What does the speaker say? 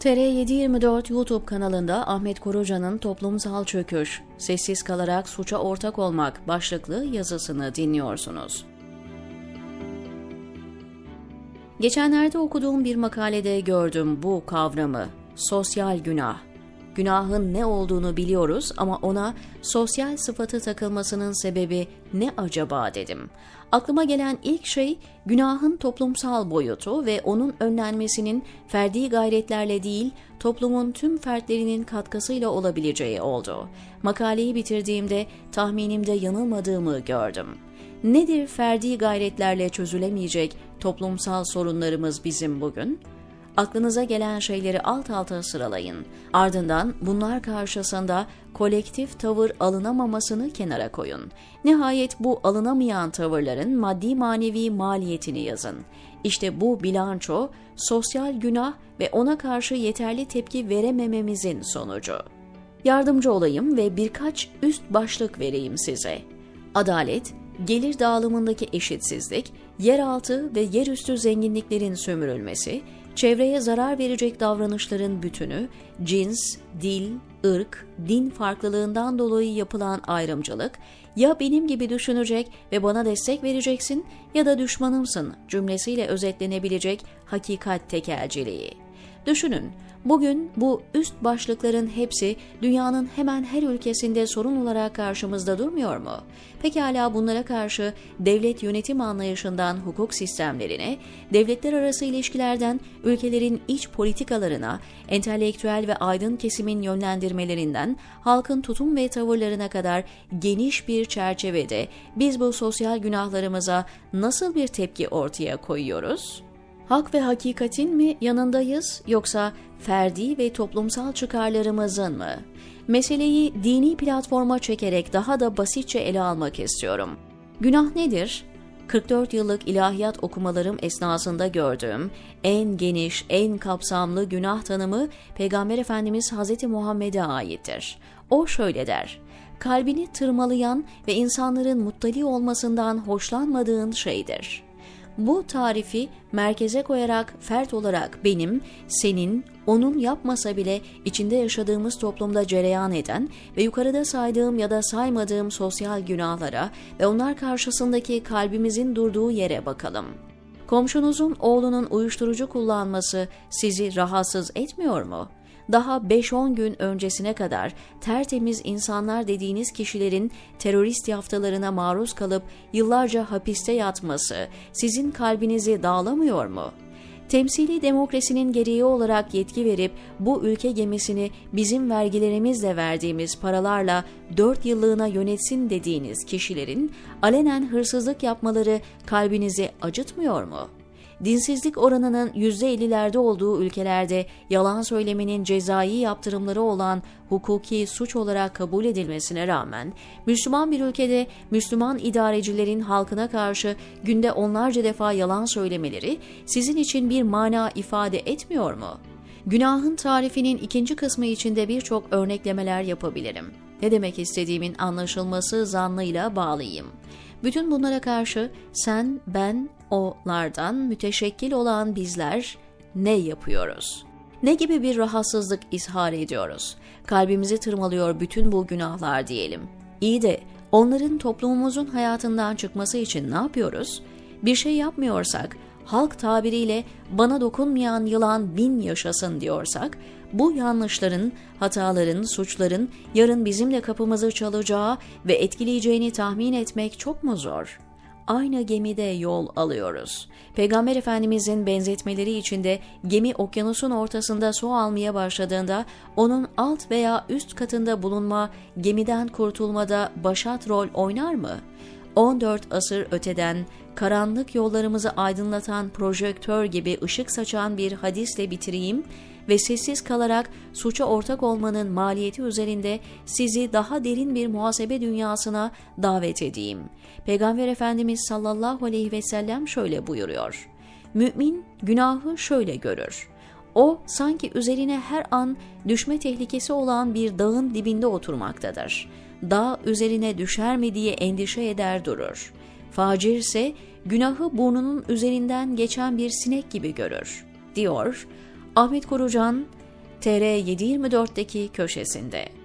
TR724 YouTube kanalında Ahmet Koruca'nın Toplumsal Çöküş, Sessiz Kalarak Suça Ortak Olmak başlıklı yazısını dinliyorsunuz. Geçenlerde okuduğum bir makalede gördüm bu kavramı, sosyal günah. Günahın ne olduğunu biliyoruz ama ona sosyal sıfatı takılmasının sebebi ne acaba dedim. Aklıma gelen ilk şey günahın toplumsal boyutu ve onun önlenmesinin ferdi gayretlerle değil, toplumun tüm fertlerinin katkısıyla olabileceği oldu. Makaleyi bitirdiğimde tahminimde yanılmadığımı gördüm. Nedir ferdi gayretlerle çözülemeyecek toplumsal sorunlarımız bizim bugün? Aklınıza gelen şeyleri alt alta sıralayın. Ardından bunlar karşısında kolektif tavır alınamamasını kenara koyun. Nihayet bu alınamayan tavırların maddi manevi maliyetini yazın. İşte bu bilanço sosyal günah ve ona karşı yeterli tepki veremememizin sonucu. Yardımcı olayım ve birkaç üst başlık vereyim size. Adalet, gelir dağılımındaki eşitsizlik, yeraltı ve yerüstü zenginliklerin sömürülmesi, çevreye zarar verecek davranışların bütünü, cins, dil, ırk, din farklılığından dolayı yapılan ayrımcılık, ya benim gibi düşünecek ve bana destek vereceksin ya da düşmanımsın cümlesiyle özetlenebilecek hakikat tekelciliği. Düşünün, bugün bu üst başlıkların hepsi dünyanın hemen her ülkesinde sorun olarak karşımızda durmuyor mu? Pekala bunlara karşı devlet yönetim anlayışından hukuk sistemlerine, devletler arası ilişkilerden ülkelerin iç politikalarına, entelektüel ve aydın kesimin yönlendirmelerinden halkın tutum ve tavırlarına kadar geniş bir çerçevede biz bu sosyal günahlarımıza nasıl bir tepki ortaya koyuyoruz? Hak ve hakikatin mi yanındayız yoksa ferdi ve toplumsal çıkarlarımızın mı? Meseleyi dini platforma çekerek daha da basitçe ele almak istiyorum. Günah nedir? 44 yıllık ilahiyat okumalarım esnasında gördüğüm en geniş, en kapsamlı günah tanımı Peygamber Efendimiz Hz. Muhammed'e aittir. O şöyle der: Kalbini tırmalayan ve insanların muttali olmasından hoşlanmadığın şeydir.'' Bu tarifi merkeze koyarak fert olarak benim, senin, onun yapmasa bile içinde yaşadığımız toplumda cereyan eden ve yukarıda saydığım ya da saymadığım sosyal günahlara ve onlar karşısındaki kalbimizin durduğu yere bakalım. Komşunuzun oğlunun uyuşturucu kullanması sizi rahatsız etmiyor mu?'' Daha 5-10 gün öncesine kadar tertemiz insanlar dediğiniz kişilerin terörist yaftalarına maruz kalıp yıllarca hapiste yatması sizin kalbinizi dağlamıyor mu? Temsili demokrasinin gereği olarak yetki verip bu ülke gemisini bizim vergilerimizle verdiğimiz paralarla 4 yıllığına yönetsin dediğiniz kişilerin alenen hırsızlık yapmaları kalbinizi acıtmıyor mu?'' Dinsizlik oranının %50'lerde olduğu ülkelerde yalan söylemenin cezai yaptırımları olan hukuki suç olarak kabul edilmesine rağmen Müslüman bir ülkede Müslüman idarecilerin halkına karşı günde onlarca defa yalan söylemeleri sizin için bir mana ifade etmiyor mu? Günahın tarifinin ikinci kısmı içinde birçok örneklemeler yapabilirim. Ne demek istediğimin anlaşılması zannıyla bağlıyım. Bütün bunlara karşı sen, ben, o'lardan müteşekkil olan bizler ne yapıyoruz? Ne gibi bir rahatsızlık ishar ediyoruz? Kalbimizi tırmalıyor bütün bu günahlar diyelim. İyi de onların toplumumuzun hayatından çıkması için ne yapıyoruz? Bir şey yapmıyorsak, halk tabiriyle bana dokunmayan yılan bin yaşasın diyorsak, bu yanlışların, hataların, suçların yarın bizimle kapımızı çalacağı ve etkileyeceğini tahmin etmek çok mu zor?'' Aynı gemide yol alıyoruz. Peygamber Efendimizin benzetmeleri içinde gemi okyanusun ortasında su almaya başladığında onun alt veya üst katında bulunma gemiden kurtulmada başat rol oynar mı? 14 asır öteden karanlık yollarımızı aydınlatan projektör gibi ışık saçan bir hadisle bitireyim ve sessiz kalarak suça ortak olmanın maliyeti üzerinde sizi daha derin bir muhasebe dünyasına davet edeyim. Peygamber Efendimiz sallallahu aleyhi ve sellem şöyle buyuruyor. Mümin günahı şöyle görür. O sanki üzerine her an düşme tehlikesi olan bir dağın dibinde oturmaktadır. Dağ üzerine düşer mi diye endişe eder durur. Facir ise günahı burnunun üzerinden geçen bir sinek gibi görür, diyor Ahmet Korucan TR724'deki köşesinde.